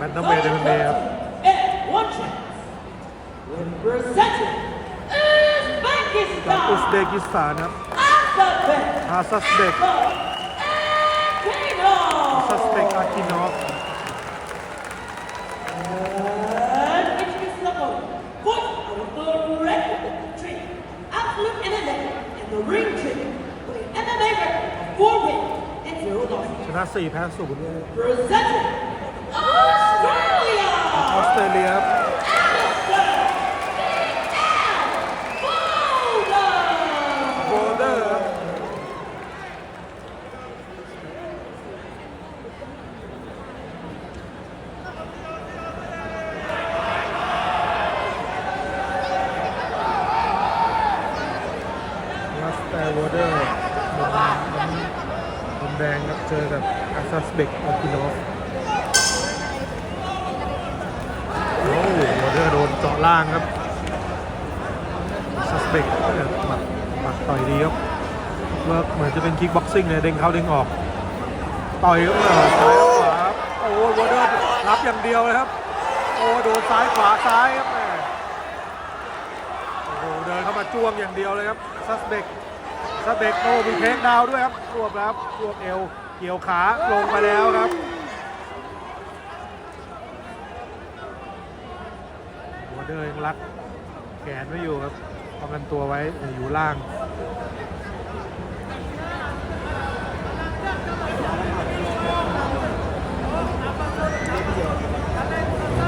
แมตต์เมย์เดนเมย์ครับ จากอุซเบกิสถานครับฮาซัสเบกฮาซัสเบกอาคินอฟ ชนะ4แพ้0 ออสเตรเลียครับ Boulder. โบเดอร์ครับลัสแต่วอเดอร์มุมมุมแดงครับเจอกับอาซัสเบกอากินอฟโอ้วอเดอร์โดนเจาะ ล่างครับสัสเบกหมัดหมัดต่อยดีครับเวิร์กเหมือนจะเป็นคิกบ็อกซิ่งเลยเด้งเข้าเด้งออก ต่อยครับเออซ้ายขวาครับโอ้วอเดอร์รับอย่างเดียวเลยครับ โอ้โดนซ้ายขวาซ้ายครับโอ้โหเดินเข้ามาจ้วงอย่างเดียวเลยครับซัสเบกสเต็กโอ้มีเทคดาวด้วยครับรวบแล้วครับรวบเอวเกี่ยวขาลงไปแล้วครับหัว เดอร์ยังรัดแขนไว้อยู่ครับป้องกันตัวไว้อยู่ล่าง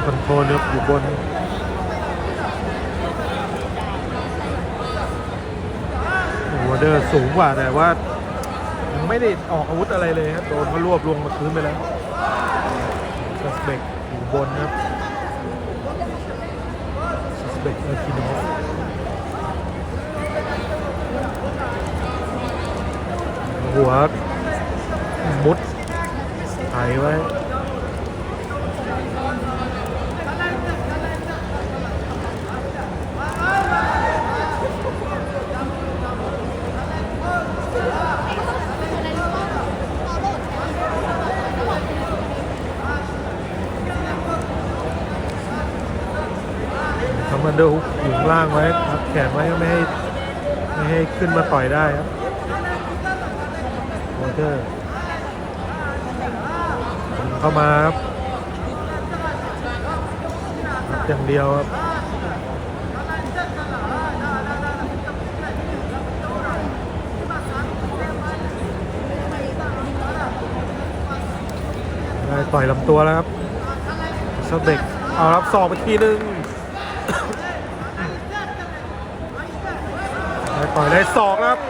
คอนโทรลครับอยู่บนหัวเดอร์สูงกว่าแต่ว่ายังไม่ได้ออกอาวุธอะไรเลยครับ โดนเขารวบลงมาคืนไปแล้วสเบกอยู่บนครับ ซัสเบกเออร์คินอฟหัว มันเดอร์ฮุกอยู่ข้างล่างไว้ครับแขนไว้ไม่ให้ไม่ให้ขึ้นมาต่อยได้ครับวอเตอร์เข้ามาครับอย่างเดียวครับได้ต่อยลำตัวแล้วครับสเบ็กเอารับสอบไปทีนึง ได้ ต่อยได้ศอกนะครับ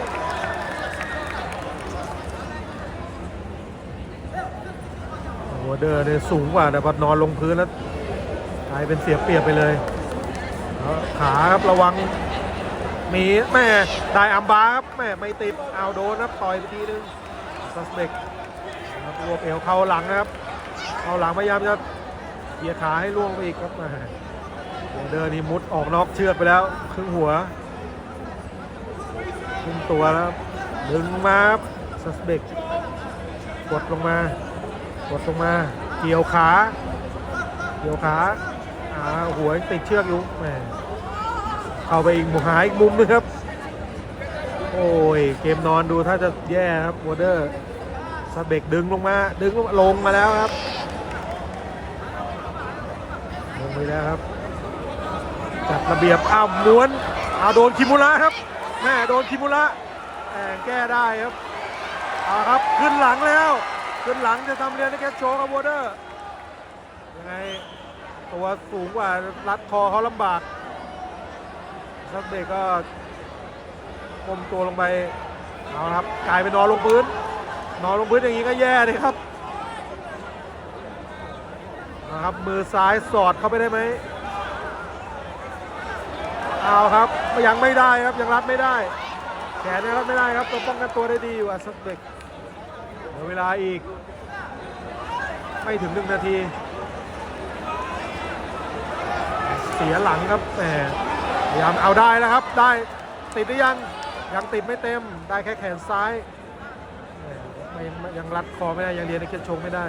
หัวเดอร์เนี่ยสูงกว่าแต่พอ นอนลงพื้นแล้วกลายเป็นเสียเปรียบไปเลยขาครับระวัง มีแม่ได้อัมบาครับแม่ไม่ติดเอาโดนครับต่อยไปทีนึงซัสเบกรัวบเอวเข้าหลังนะครับเข้าหลังพยายามจะเกียร์ขาให้ล่วงไปอีกครับม่หัวเดอร์นี่มุดออกนอกเชือกไปแล้วครึ่งหัว ขึ้นตัวแล้วดึงมาครับซัสเบกกดลงมากดลงมา เกี่ยวขา เกี่ยวขาอ่าหัวติดเชือกอยู่แหมเข้าไปอีกมุมหาอีกมุมนึงครับ โอ้ย เกมนอนดูถ้าจะแย่ครับวอเดอร์ซัสเบกดึงลงมา ดึงลงมาลงมาแล้วครับ ลงไปแล้วครับจัดระเบียบอ้าวม้วนอ้าวโดนคิมุระครับ แม่โดนคิมุระแหมแก้ได้ครับเอาครับขึ้นหลังแล้ว ขึ้นหลังจะทำเรียนในแคชโชว์ครับวอเดอร์ยังไงตัวสูงกว่ารัดคอเขาลำบากซักเบกก็ก้มตัวลงไปเอาครับกลายเป็นนอนลงพื้น นอนลงพื้นอย่างนี้ก็แย่เลยครับนะครับมือซ้ายสอดเข้าไปได้ไหม เอาครับยังไม่ได้ครับยังรัดไม่ได้ แขนรัดไม่ได้ครับตัวป้องกันตัวได้ดีอยู่อัสเบกเหลือเวลาอีก ไม่ถึงหนึ่งนาที เสียหลังครับแหมพยายามเอาได้แล้วครับได้ติดหรือยังยังติดไม่เต็มได้แค่แขนซ้ายไม่ยังรัดคอไม่ได้ยังเรียนในเกชงไม่ได้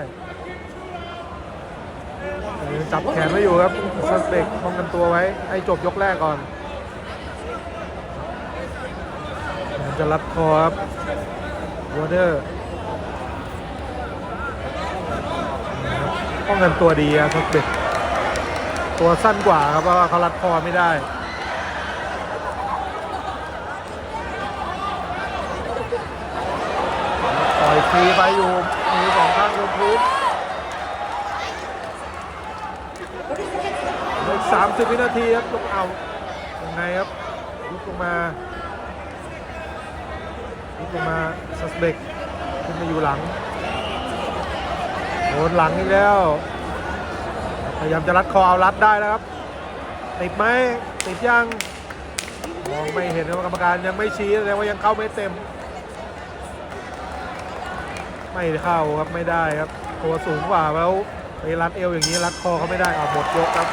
จับแขนไว้อยู่ครับซัสเบกป้องกันตัวไว้ให้จบยกแรกก่อน จะรัดคอครับวอเดอร์ป้องกันตัวดีครับซัสเบกตัวสั้นกว่าครับเพราะว่าเขารัดคอไม่ได้ปล่อยฟรีไปอยู่มือสองข้างลงพื้นเหลือสามสิบวินาทีครับลงเอายังไงครับลุกลงมา ลงมาซัสเบกขึ้นมาอยู่หลังโดนหลังอีกแล้ว พยายามจะรัดคอเอารัดได้แล้วครับ ติดไหมติดยังมองไม่เห็นกรรมการยังไม่ชี้แสดงว่ายังเข้าไม่เต็ม ไม่เข้าครับไม่ได้ครับ ตัวสูงกว่าแล้วไปรัดเอวอย่างนี้รัดคอเขาไม่ได้เอาหมดยกครับ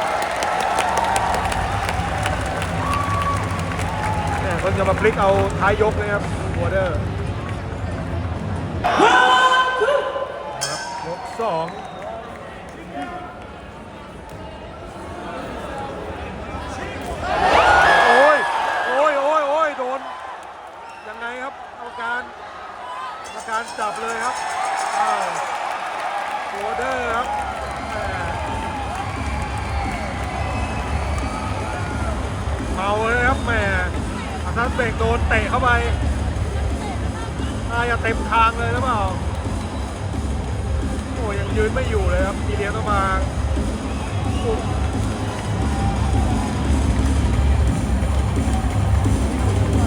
เนี่ยเพิ่งจะมาพลิกเอาท้ายยกเลยครับ วอเดอร์ยกสองโอ้ย โอ้ย โอ้ย โอ้ย โดน ยังไงครับ เอาการกรรมการจับเลยครับโวเดอร์ครับแหมเมาเลยครับแหม่อาซันเบรกโดนเตะเข้าไป น่าจะเต็มทางเลยหรือเปล่า โอ้ยังยืนไม่อยู่เลยครับทีเดียวต้องมา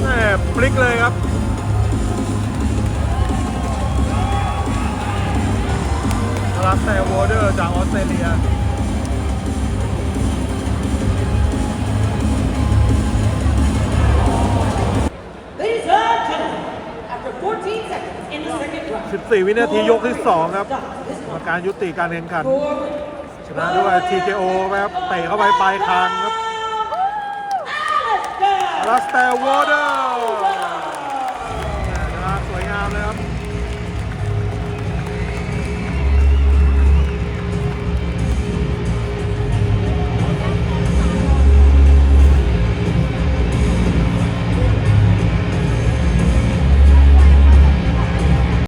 แหมพลิกเลยครับรัสเซลวอเดอร์จากออสเตรเลีย 14 วินาทียกที่ 2 ครับกรรมการยุติการแข่งขัน ชนะด้วย TKO ครับเตะเข้าไปปลายคางครับ Alistair รัสเซลวอเดอร์